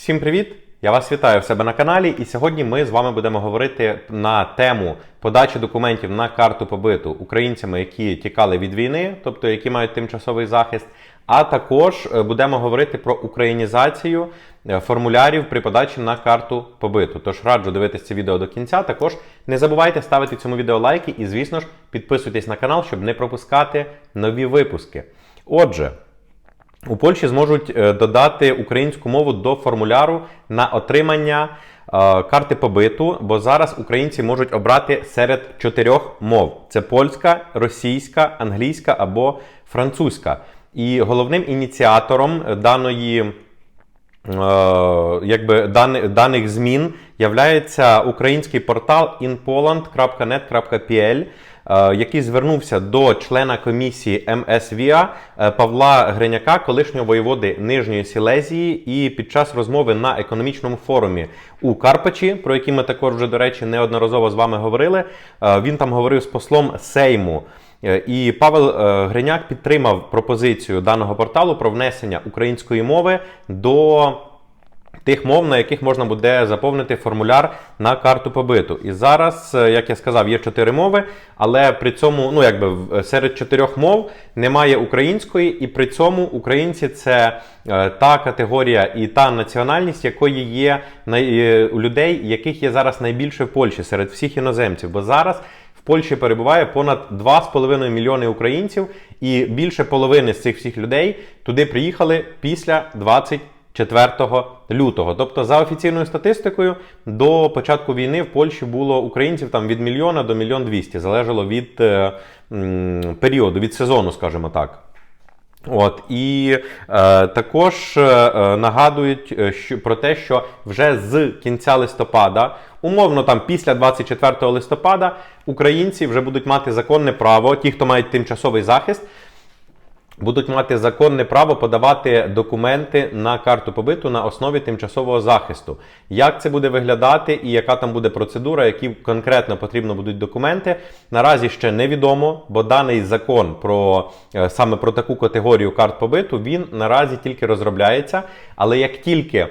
Всім привіт! Я вас вітаю в себе на каналі, і сьогодні ми з вами будемо говорити на тему подачі документів на карту побиту українцями, які тікали від війни, тобто які мають тимчасовий захист. А також е, будемо говорити про українізацію е, формулярів при подачі на карту побиту. Тож раджу дивитися це відео до кінця. Також не забувайте ставити цьому відео лайки і, звісно ж, підписуйтесь на канал, щоб не пропускати нові випуски. Отже. У Польщі зможуть е, додати українську мову до формуляру на отримання е, карти побиту, бо зараз українці можуть обрати серед чотирьох мов: це польська, російська, англійська або французька. І головним ініціатором даної. е, Якби дани- даних змін являється український портал inpoland.net.pl, який звернувся до члена комісії МСВІА е, Павла Гриняка, колишнього воєводи Нижньої Сілезії, і під час розмови на економічному форумі у Карпачі, про який ми також вже, до речі, неодноразово з вами говорили. е, Він там говорив з послом Сейму. Е, І Павел е, Гриняк підтримав пропозицію даного порталу про внесення української мови до тих мов, на яких можна буде заповнити формуляр на карту побиту. І зараз, е, як я сказав, є чотири мови, але при цьому, ну якби в- серед чотирьох мов немає української, і при цьому українці це е, та категорія і та національність, якої є е, у людей, яких є зараз найбільше в Польщі серед всіх іноземців. Бо зараз в Польщі перебуває понад 2,5 мільйони українців, і більше половини з цих всіх людей туди приїхали після 24 лютого. Тобто, за офіційною статистикою, до початку війни в Польщі було українців там від мільйона до мільйон двісті, залежало від е, м, періоду, від сезону, скажімо так. От і е, також е, е, нагадують е, що, про те, що вже з кінця листопада, умовно там після 24 листопада, українці вже будуть мати законне право, ті, хто мають тимчасовий захист, будуть мати законне право подавати документи на карту побиту на основі тимчасового захисту. Як це буде виглядати і яка там буде процедура, які конкретно потрібно будуть документи, наразі ще невідомо, бо даний закон про е, саме про таку категорію карт побиту він наразі тільки розробляється. Але як тільки е,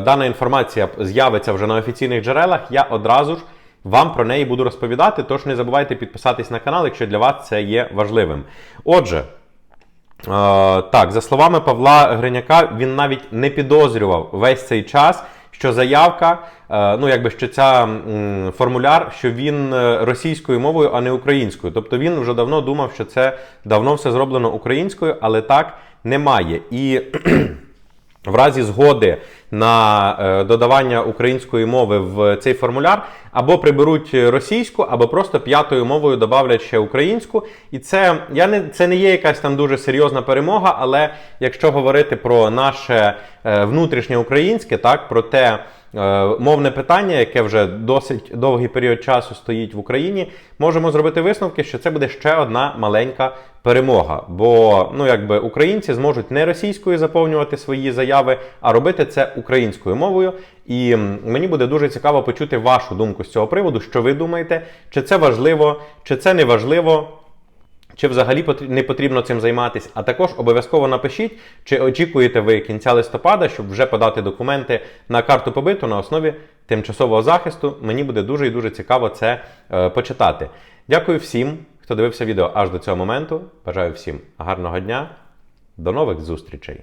дана інформація з'явиться вже на офіційних джерелах, я одразу ж. Вам про неї буду розповідати, тож не забувайте підписатись на канал, якщо для вас це є важливим. Отже, так, за словами Павла Гриняка, він навіть не підозрював весь цей час, що заявка, е, ну якби що ця формуляр, що він е, російською мовою, а не українською. Тобто він вже давно думав, що це давно все зроблено українською, але так немає. І в разі згоди на е, додавання української мови в цей формуляр або приберуть російську, або просто п'ятою мовою додавлять ще українську. І це я не це не є якась там дуже серйозна перемога. Але якщо говорити про наше е, внутрішнє українське, так про те. Е, Мовне питання, яке вже досить довгий період часу стоїть в Україні, можемо зробити висновки, що це буде ще одна маленька перемога. Бо ну якби українці зможуть не російською заповнювати свої заяви, а робити це українською мовою. І мені буде дуже цікаво почути вашу думку з цього приводу. Що ви думаєте? Чи це важливо, чи це не важливо? Чи взагалі не потрібно цим займатися? А також обов'язково напишіть, чи очікуєте ви кінця листопада, щоб вже подати документи на карту побиту на основі тимчасового захисту. Мені буде дуже і дуже цікаво це е, почитати. Дякую всім, хто дивився відео аж до цього моменту. Бажаю всім гарного дня. До нових зустрічей!